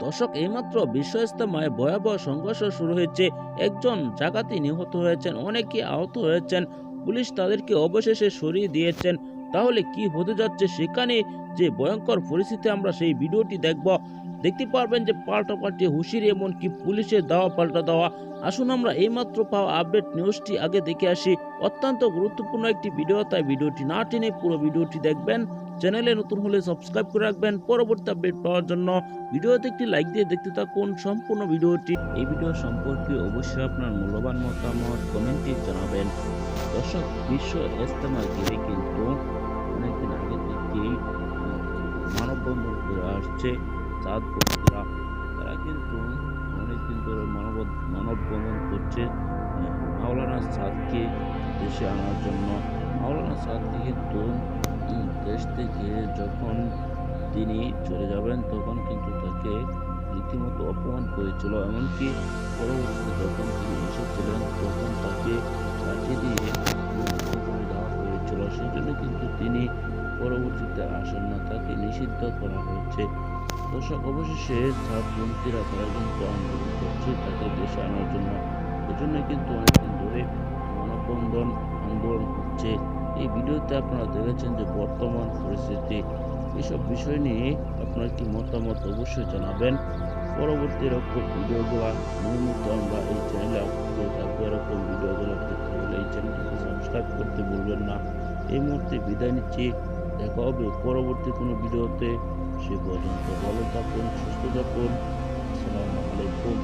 দর্শক, এইমাত্র বিশ্ব ইস্তেমায় ভয়াবহ সংঘর্ষ শুরু হয়েছে। একজন জাগাতি নিহত হয়েছেন, অনেকে আহত হয়েছেন। পুলিশ তাদেরকে অবশেষে সরিয়ে দিয়েছেন। তাহলে কি হতে যাচ্ছে সেখানে? যে ভয়ঙ্কর পরিস্থিতি আমরা সেই ভিডিওটি দেখব। দেখতে পারবেন যে পাল্টাপাল্টি হুশিয়ারি এমনকি পুলিশের দাওয়া, পাল্টা দেওয়া। আসুন আমরা এইমাত্র পাওয়া আপডেট নিউজটি আগে দেখে আসি। অত্যন্ত গুরুত্বপূর্ণ একটি ভিডিও, তাই ভিডিওটি না টেনে পুরো ভিডিওটি দেখবেন। চ্যানেলে নতুন হলে সাবস্ক্রাইব করে রাখবেন। পরবর্তী আপডেট পাওয়ার জন্য ভিডিওতে একটি লাইক দিয়ে দেখতে থাকুন সম্পূর্ণ ভিডিওটি। এই ভিডিও সম্পর্কে অবশ্যই আপনার মূল্যবান মতামত কমেন্টে জানাবেন। দর্শক, বিশ্ব ইস্তেমা ঘিরে কিন্তু অনেকদিন আগে থেকেই মানববন্ধন করে আসছে। চাঁদপন্থীরা তারা কিন্তু অনেকদিন ধরে মানব মানববন্ধন করছে। মাওলানা সাদকে দেশে আনার জন্য। মাওলানা সাদকে কিন্তু দেশ থেকে যখন তিনি চলে যাবেন, তখন কিন্তু তাকে রীতিমতো অপমান করেছিল। এমনকি পরবর্তীতে যখন তিনি এসেছিলেন তখন তাকে লাঠি দিয়ে দেওয়া হয়েছিল। সেই জন্য কিন্তু তিনি পরবর্তীতে আসেন না, তাকে নিষিদ্ধ করা হয়েছে। দর্শক, অবশেষে ছাত্রপন্থীরা তারা কিন্তু আন্দোলন করছে, তাকে দেশে আনার জন্য। এজন্য কিন্তু অনেকদিন ধরে মানববন্ধন আন্দোলন হচ্ছে এই ভিডিওতে আপনারা দেখেছেন যে বর্তমান পরিস্থিতি। এসব বিষয় নিয়ে আপনার কি মতামত অবশ্যই জানাবেন। পরবর্তী এরকম ভিডিওগুলো নিয়মিত আমরা এই চ্যানেলে আপলোড থাকব এরকম ভিডিওগুলো দেখতে হলে এই চ্যানেলটিকে সাবস্ক্রাইব করতে ভুলবেন না। এই মুহূর্তে বিদায় নিচ্ছি। দেখা হবে পরবর্তী কোনো ভিডিওতে। সে পর্যন্ত ভালো থাকুন, সুস্থ থাকুন। আসসালামু আলাইকুম।